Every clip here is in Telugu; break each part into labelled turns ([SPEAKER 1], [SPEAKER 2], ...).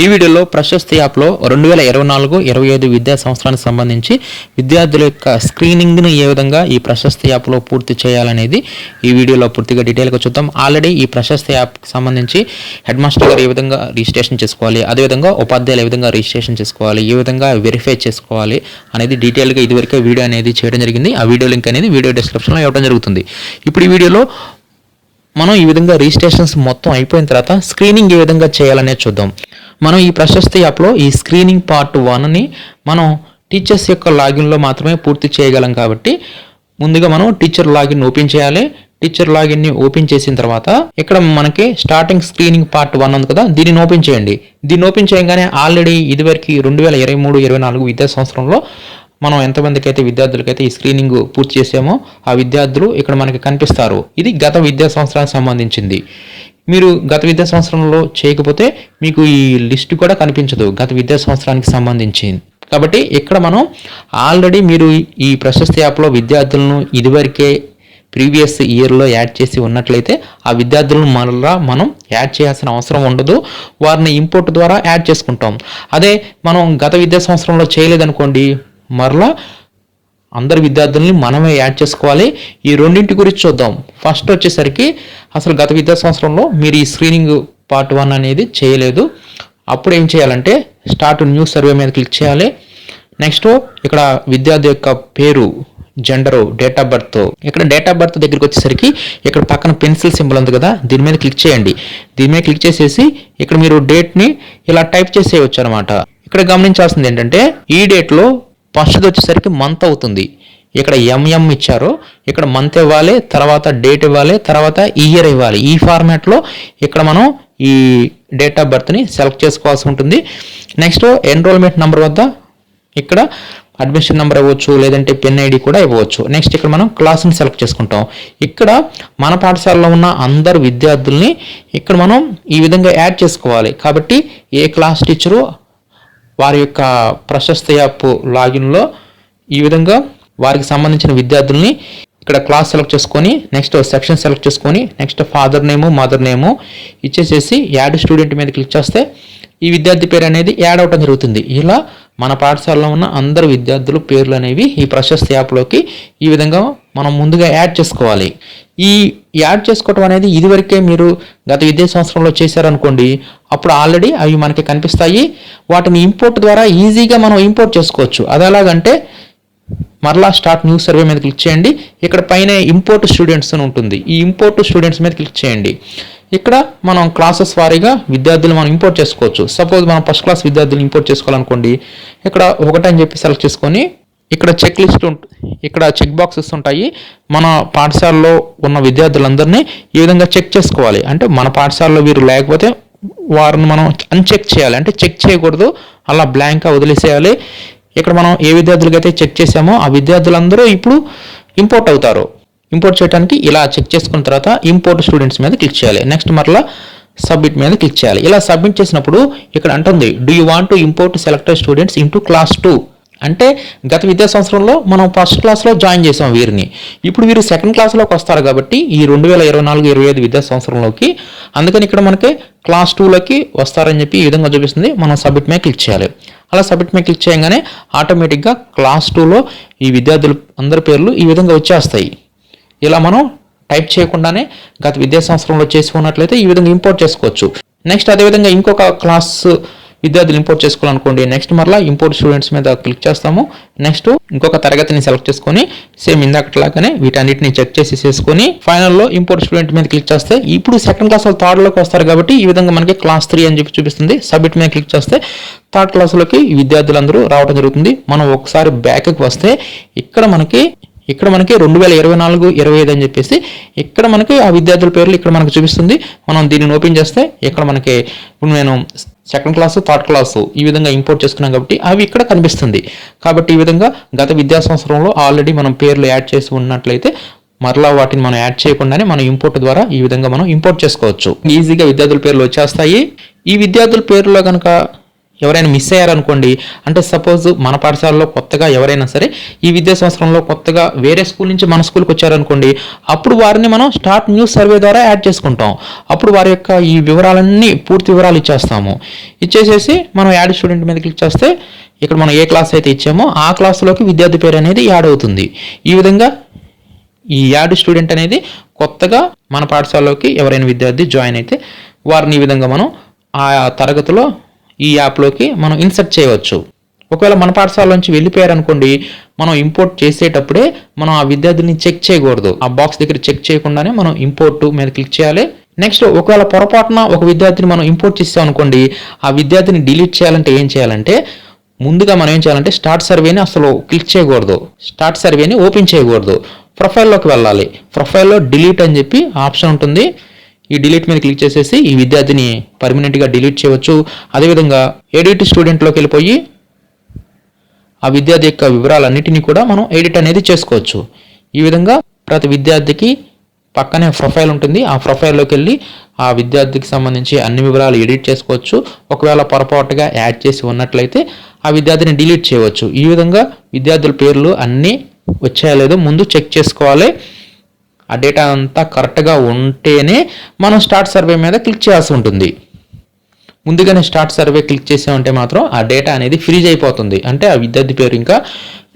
[SPEAKER 1] ఈ వీడియోలో ప్రశస్తి యాప్లో రెండు వేల ఇరవై నాలుగు ఇరవై ఐదు విద్యా సంవత్సరానికి సంబంధించి విద్యార్థుల యొక్క స్క్రీనింగ్ను ఏ విధంగా ఈ ప్రశస్తి యాప్లో పూర్తి చేయాలనేది ఈ వీడియోలో పూర్తిగా డీటెయిల్గా చూద్దాం. ఆల్రెడీ ఈ ప్రశస్తి యాప్కి సంబంధించి హెడ్ మాస్టర్ గారు ఏ విధంగా రిజిస్ట్రేషన్ చేసుకోవాలి అదేవిధంగా ఉపాధ్యాయులు ఏ విధంగా రిజిస్ట్రేషన్ చేసుకోవాలి ఏ విధంగా వెరిఫై చేసుకోవాలి అనేది డీటెయిల్గా ఇదివరకే వీడియో అనేది చేయడం జరిగింది. ఆ వీడియో లింక్ అనేది వీడియో డిస్క్రిప్షన్లో ఇవ్వడం జరుగుతుంది. ఇప్పుడు ఈ వీడియోలో మనం ఈ విధంగా రిజిస్ట్రేషన్స్ మొత్తం అయిపోయిన తర్వాత స్క్రీనింగ్ ఏ విధంగా చేయాలనే చూద్దాం. మనం ఈ ప్రశస్తి యాప్లో ఈ స్క్రీనింగ్ పార్ట్ వన్ని మనం టీచర్స్ యొక్క లాగిన్లో మాత్రమే పూర్తి చేయగలం కాబట్టి ముందుగా మనం టీచర్ లాగిన్ ఓపెన్ చేయాలి. టీచర్ లాగిన్ని ఓపెన్ చేసిన తర్వాత ఇక్కడ మనకి స్టార్టింగ్ స్క్రీనింగ్ పార్ట్ వన్ ఉంది కదా దీనిని ఓపెన్ చేయండి. దీన్ని ఓపెన్ చేయగానే ఆల్రెడీ ఇదివరకు రెండు వేల ఇరవై మూడు ఇరవై నాలుగు విద్యా సంవత్సరంలో మనం ఎంతమందికి అయితే విద్యార్థులకైతే ఈ స్క్రీనింగ్ పూర్తి చేసామో ఆ విద్యార్థులు ఇక్కడ మనకి కనిపిస్తారు. ఇది గత విద్యా సంవత్సరానికి సంబంధించింది. మీరు గత విద్యా సంవత్సరంలో చేయకపోతే మీకు ఈ లిస్ట్ కూడా కనిపించదు గత విద్యా సంవత్సరానికి సంబంధించి. కాబట్టి ఇక్కడ మనం ఆల్రెడీ మీరు ఈ ప్రశస్తి యాప్లో విద్యార్థులను ఇదివరకే ప్రీవియస్ ఇయర్లో యాడ్ చేసి ఉన్నట్లయితే ఆ విద్యార్థులను మరలా మనం యాడ్ చేయాల్సిన అవసరం ఉండదు. వారిని ఇంపోర్ట్ ద్వారా యాడ్ చేసుకుంటాం. అదే మనం గత విద్యా సంవత్సరంలో చేయలేదనుకోండి మరలా అందరి విద్యార్థుల్ని మనమే యాడ్ చేసుకోవాలి. ఈ రెండింటి గురించి చూద్దాం. ఫస్ట్ వచ్చేసరికి అసలు గత విద్యా సంవత్సరంలో మీరు ఈ స్క్రీనింగ్ పార్ట్ వన్ అనేది చేయలేదు. అప్పుడు ఏం చేయాలంటే స్టార్ట్ న్యూ సర్వే మీద క్లిక్ చేయాలి. నెక్స్ట్ ఇక్కడ విద్యార్థి యొక్క పేరు జెండరు డేట్ ఆఫ్ బర్త్ ఇక్కడ డేట్ ఆఫ్ బర్త్ దగ్గరికి వచ్చేసరికి ఇక్కడ పక్కన పెన్సిల్ సింబల్ ఉంది కదా దీని మీద క్లిక్ చేయండి. దీని మీద క్లిక్ చేసేసి ఇక్కడ మీరు డేట్ని ఇలా టైప్ చేసేయచ్చు అనమాట ఇక్కడ గమనించాల్సింది ఏంటంటే ఈ డేట్లో ఫస్ట్ది వచ్చేసరికి మంత్ అవుతుంది. ఇక్కడ ఎంఎం ఇచ్చారు. ఇక్కడ మంత్ ఇవ్వాలి తర్వాత డేట్ ఇవ్వాలి తర్వాత ఇయర్ ఇవ్వాలి. ఈ ఫార్మాట్లో ఇక్కడ మనం ఈ డేట్ ఆఫ్ బర్త్ని సెలెక్ట్ చేసుకోవాల్సి ఉంటుంది. నెక్స్ట్ ఎన్రోల్మెంట్ నెంబర్ వద్ద ఇక్కడ అడ్మిషన్ నెంబర్ ఇవ్వచ్చు లేదంటే పెన్ ఐడి కూడా ఇవ్వచ్చు. నెక్స్ట్ ఇక్కడ మనం క్లాస్ని సెలెక్ట్ చేసుకుంటాం. ఇక్కడ మన పాఠశాలలో ఉన్న అందరు విద్యార్థుల్ని ఇక్కడ మనం ఈ విధంగా యాడ్ చేసుకోవాలి. కాబట్టి ఏ క్లాస్ టీచరు యొక్క ప్రశస్త యాప్ లాగిన్లో ఈ విధంగా వారికి సంబంధించిన విద్యార్థుల్ని ఇక్కడ క్లాస్ సెలెక్ట్ చేసుకొని నెక్స్ట్ సెక్షన్ సెలెక్ట్ చేసుకొని next father name mother name ఇచ్చేసేసి add student మీద క్లిక్ చేస్తే ఈ విద్యార్థి పేరు అనేది యాడ్ అవటం జరుగుతుంది. ఇలా మన పాఠశాలలో ఉన్న అందరు విద్యార్థుల పేర్లు అనేవి ఈ ప్రశస్త యాప్లోకి ఈ విధంగా మనం ముందుగా యాడ్ చేసుకోవాలి. ఈ యాడ్ చేసుకోవటం అనేది ఇదివరకే మీరు గత విద్యా సంవత్సరంలో చేశారనుకోండి అప్పుడు ఆల్రెడీ అవి మనకి కనిపిస్తాయి. వాటిని ఇంపోర్ట్ ద్వారా ఈజీగా మనం ఇంపోర్ట్ చేసుకోవచ్చు. అది ఎలాగంటే మరలా స్టార్ట్ న్యూ సర్వే మీద క్లిక్ చేయండి. ఇక్కడ పైన ఇంపోర్ట్ స్టూడెంట్స్ అని ఉంటుంది. ఈ ఇంపోర్ట్ స్టూడెంట్స్ మీద క్లిక్ చేయండి. ఇక్కడ మనం క్లాసెస్ వారీగా విద్యార్థులు మనం ఇంపోర్ట్ చేసుకోవచ్చు. సపోజ్ మనం ఫస్ట్ క్లాస్ విద్యార్థులు ఇంపోర్ట్ చేసుకోవాలనుకోండి. ఇక్కడ ఒకటని చెప్పి సెలెక్ట్ చేసుకొని ఇక్కడ చెక్ లిస్ట్ ఇక్కడ చెక్ బాక్సెస్ ఉంటాయి. మన పాఠశాలలో ఉన్న విద్యార్థులందరినీ ఈ విధంగా చెక్ చేసుకోవాలి? అంటే మన పాఠశాలలో వీరు లేకపోతే వారిని మనం అన్చెక్ చేయాలి. అంటే చెక్ చేయకూడదు. అలా బ్లాంక్గా వదిలేసేయాలి. ఇక్కడ మనం ఏ విద్యార్థులకైతే చెక్ చేసామో ఆ విద్యార్థులందరూ ఇప్పుడు ఇంపోర్ట్ అవుతారు. ఇంపోర్ట్ చేయడానికి ఇలా చెక్ చేసుకున్న తర్వాత ఇంపోర్ట్ స్టూడెంట్స్ మీద క్లిక్ చేయాలి. నెక్స్ట్ మరలా సబ్మిట్ మీద క్లిక్ చేయాలి. ఇలా సబ్మిట్ చేసినప్పుడు ఇక్కడ అంటుంది do you want to import selected students into class two అంటే గత విద్యా సంవత్సరంలో మనం ఫస్ట్ క్లాస్లో జాయిన్ చేసాం వీరిని. ఇప్పుడు వీరు సెకండ్ క్లాస్లోకి వస్తారు కాబట్టి ఈ రెండు వేల ఇరవై నాలుగు ఇరవై ఐదు విద్యా సంవత్సరంలోకి అందుకని ఇక్కడ మనకి క్లాస్ టూలోకి వస్తారని చెప్పి ఈ విధంగా చూపిస్తుంది. మనం సబ్మిట్ మీద క్లిక్ చేయాలి. అలా సబ్మిట్ మీద క్లిక్ చేయగానే ఆటోమేటిక్గా క్లాస్ టూలో ఈ విద్యార్థులు అందరి పేర్లు ఈ విధంగా వచ్చేస్తాయి. ఇలా మనం టైప్ చేయకుండానే గత విద్యా సంవత్సరంలో చేసి ఉన్నట్లయితే ఈ విధంగా ఇంపోర్ట్ చేసుకోవచ్చు. నెక్స్ట్ అదేవిధంగా ఇంకొక క్లాస్ విద్యార్థులు ఇంపోర్ట్ చేసుకోవాలనుకోండి నెక్స్ట్ మరలా ఇంపోర్ట్ స్టూడెంట్స్ మీద క్లిక్ చేస్తాము. నెక్స్ట్ ఇంకొక తరగతిని సెలెక్ట్ చేసుకొని సేమ్ ఇందాకట్లాగానే వీటన్నిటిని చెక్ చేసి చేసుకొని ఫైనల్లో ఇంపోర్ట్ స్టూడెంట్ మీద క్లిక్ చేస్తే ఇప్పుడు సెకండ్ క్లాస్ వాళ్ళు థర్డ్లోకి వస్తారు కాబట్టి ఈ విధంగా మనకి క్లాస్ త్రీ అని చెప్పి చూపిస్తుంది. సబ్మిట్ మీద క్లిక్ చేస్తే థర్డ్ క్లాస్లోకి విద్యార్థులందరూ రావడం జరుగుతుంది. మనం ఒకసారి బ్యాక్కి వస్తే ఇక్కడ మనకి ఇక్కడ మనకి రెండు వేల ఇరవై నాలుగు ఇరవై ఐదు అని చెప్పేసి ఇక్కడ మనకి ఆ విద్యార్థుల పేర్లు ఇక్కడ మనకు చూపిస్తుంది. మనం దీనిని ఓపెన్ చేస్తే ఇక్కడ మనకి ఇప్పుడు నేను సెకండ్ క్లాసు థర్డ్ క్లాసు ఈ విధంగా ఇంపోర్ట్ చేసుకున్నాం కాబట్టి అవి ఇక్కడ కనిపిస్తుంది. కాబట్టి ఈ విధంగా గత విద్యా సంవత్సరంలో ఆల్రెడీ మనం పేర్లు యాడ్ చేసి ఉన్నట్లయితే మరలా వాటిని మనం యాడ్ చేయకుండానే మనం ఇంపోర్ట్ ద్వారా ఈ విధంగా మనం ఇంపోర్ట్ చేసుకోవచ్చు. ఈజీగా విద్యార్థుల పేర్లు వచ్చేస్తాయి. ఈ విద్యార్థుల పేర్లో కనుక ఎవరైనా మిస్ అయ్యారనుకోండి అంటే సపోజ్ మన పాఠశాలలో కొత్తగా ఎవరైనా సరే ఈ విద్యా సంవత్సరంలో కొత్తగా వేరే స్కూల్ నుంచి మన స్కూల్కి వచ్చారనుకోండి అప్పుడు వారిని మనం స్టార్ట్ న్యూస్ సర్వే ద్వారా యాడ్ చేసుకుంటాం. అప్పుడు వారి యొక్క ఈ వివరాలన్నీ పూర్తి వివరాలు ఇచ్చేస్తాము. ఇచ్చేసేసి మనం యాడ్ స్టూడెంట్ మీద క్లిక్ చేస్తే ఇక్కడ మనం ఏ క్లాస్ అయితే ఇచ్చామో ఆ క్లాస్లోకి విద్యార్థి పేరు అనేది యాడ్ అవుతుంది. ఈ విధంగా ఈ యాడ్ స్టూడెంట్ అనేది కొత్తగా మన పాఠశాలలోకి ఎవరైనా విద్యార్థి జాయిన్ అయితే వారిని ఈ విధంగా మనం ఆ తరగతిలో ఈ యాప్లోకి మనం ఇన్సర్ట్ చేయవచ్చు. ఒకవేళ మన పాఠశాల నుంచి వెళ్ళిపోయారనుకోండి మనం ఇంపోర్ట్ చేసేటప్పుడే మనం ఆ విద్యార్థిని చెక్ చేయకూడదు. ఆ బాక్స్ దగ్గర చెక్ చేయకుండానే మనం ఇంపోర్ట్ మీద క్లిక్ చేయాలి. నెక్స్ట్ ఒకవేళ పొరపాటున ఒక విద్యార్థిని మనం ఇంపోర్ట్ చేస్తాం అనుకోండి ఆ విద్యార్థిని డిలీట్ చేయాలంటే ఏం చేయాలంటే ముందుగా మనం ఏం చేయాలంటే స్టార్ట్ సర్వేని అసలు క్లిక్ చేయకూడదు. స్టార్ట్ సర్వేని ఓపెన్ చేయకూడదు. ప్రొఫైల్లోకి వెళ్ళాలి. ప్రొఫైల్లో డిలీట్ అని చెప్పి ఆప్షన్ ఉంటుంది. ఈ డిలీట్ మీద క్లిక్ చేసేసి ఈ విద్యార్థిని పర్మనెంట్గా డిలీట్ చేయవచ్చు. అదేవిధంగా ఎడిట్ స్టూడెంట్లోకి వెళ్ళిపోయి ఆ విద్యార్థి యొక్క వివరాలన్నిటినీ కూడా మనం ఎడిట్ అనేది చేసుకోవచ్చు. ఈ విధంగా ప్రతి విద్యార్థికి పక్కనే ప్రొఫైల్ ఉంటుంది. ఆ ప్రొఫైల్లోకి వెళ్ళి ఆ విద్యార్థికి సంబంధించి అన్ని వివరాలు ఎడిట్ చేసుకోవచ్చు. ఒకవేళ పొరపాటుగా యాడ్ చేసి ఉన్నట్లయితే ఆ విద్యార్థిని డిలీట్ చేయవచ్చు. ఈ విధంగా విద్యార్థుల పేర్లు అన్నీ వచ్చాయో లేదో ముందు చెక్ చేసుకోవాలి. ఆ డేటా అంతా కరెక్ట్గా ఉంటేనే మనం స్టార్ట్ సర్వే మీద క్లిక్ చేయాల్సి ఉంటుంది. ముందుగానే స్టార్ట్ సర్వే క్లిక్ చేసామంటే మాత్రం ఆ డేటా అనేది ఫ్రీజ్ అయిపోతుంది. అంటే ఆ విద్యార్థి పేరు ఇంకా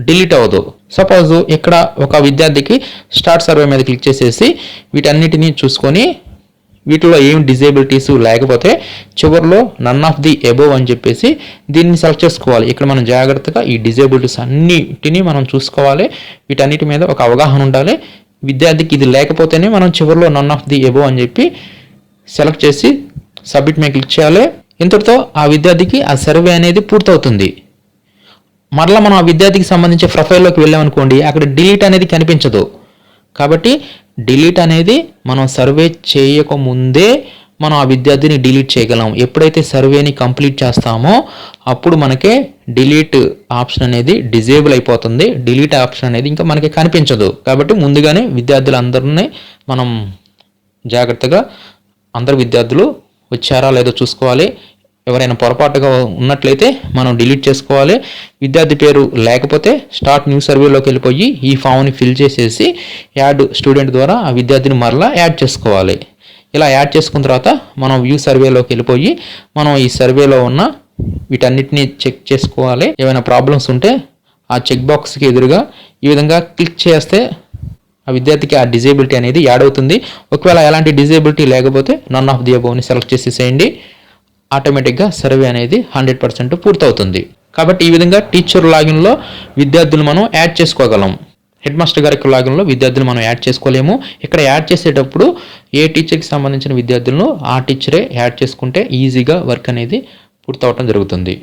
[SPEAKER 1] డిలీట్ అవ్వదు. సపోజ్ ఇక్కడ ఒక విద్యార్థికి స్టార్ట్ సర్వే మీద క్లిక్ చేసేసి వీటన్నిటిని చూసుకొని వీటిలో ఏం డిజేబిలిటీస్ లేకపోతే చివరిలో నన్ ఆఫ్ ది ఎబోవ్ అని చెప్పేసి దీన్ని సెలెక్ట్ చేసుకోవాలి. ఇక్కడ మనం జాగ్రత్తగా ఈ డిజేబిలిటీస్ అన్నిటిని మనం చూసుకోవాలి. వీటన్నిటి మీద ఒక అవగాహన ఉండాలి. విద్యార్థికి ఇది లేకపోతేనే మనం చివరిలో నన్ ఆఫ్ ది ఎబో అని చెప్పి సెలెక్ట్ చేసి సబ్మిట్ మీద క్లిక్ చేయాలి. ఇంతటితో ఆ విద్యార్థికి ఆ సర్వే అనేది పూర్తవుతుంది. మరలా మనం ఆ విద్యార్థికి సంబంధించి ప్రొఫైల్లోకి వెళ్ళామనుకోండి అక్కడ డిలీట్ అనేది కనిపించదు. కాబట్టి డిలీట్ అనేది మనం సర్వే చేయకముందే మనం ఆ విద్యార్థిని డిలీట్ చేయగలం. ఎప్పుడైతే సర్వేని కంప్లీట్ చేస్తామో అప్పుడు మనకే డిలీట్ ఆప్షన్ అనేది డిజేబుల్ అయిపోతుంది. డిలీట్ ఆప్షన్ అనేది ఇంకా మనకి కనిపించదు. కాబట్టి ముందుగానే విద్యార్థులందరినీ మనం జాగ్రత్తగా అందరు విద్యార్థులు వచ్చారా లేదో చూసుకోవాలి. ఎవరైనా పొరపాటుగా ఉన్నట్లయితే మనం డిలీట్ చేసుకోవాలి. విద్యార్థి పేరు లేకపోతే స్టార్ట్ న్యూ సర్వేలోకి వెళ్ళిపోయి ఈ ఫామ్ని ఫిల్ చేసేసి యాడ్ స్టూడెంట్ ద్వారా ఆ విద్యార్థిని మరలా యాడ్ చేసుకోవాలి. ఇలా యాడ్ చేసుకున్న తర్వాత మనం వ్యూ సర్వేలోకి వెళ్ళిపోయి మనం ఈ సర్వేలో ఉన్న వీటన్నిటిని చెక్ చేసుకోవాలి. ఏమైనా ప్రాబ్లమ్స్ ఉంటే ఆ చెక్ బాక్స్కి ఎదురుగా ఈ విధంగా క్లిక్ చేస్తే ఆ విద్యార్థికి ఆ డిజేబిలిటీ అనేది యాడ్ అవుతుంది. ఒకవేళ ఎలాంటి డిజేబిలిటీ లేకపోతే నన్ ఆఫ్ ది అబోవ్ని సెలెక్ట్ చేసేసేయండి ఆటోమేటిక్గా సర్వే అనేది హండ్రెడ్ పర్సెంట్ పూర్తవుతుంది. కాబట్టి ఈ విధంగా టీచర్ లాగిన్లో విద్యార్థులు మనం యాడ్ చేసుకోగలం. హెడ్ మాస్టర్ గారి లాగిన్లో విద్యార్థులు మనం యాడ్ చేసుకోలేము. ఇక్కడ యాడ్ చేసేటప్పుడు ఏ టీచర్కి సంబంధించిన విద్యార్థులను ఆ టీచరే యాడ్ చేసుకుంటే ఈజీగా వర్క్ అనేది పూర్తవటం జరుగుతుంది.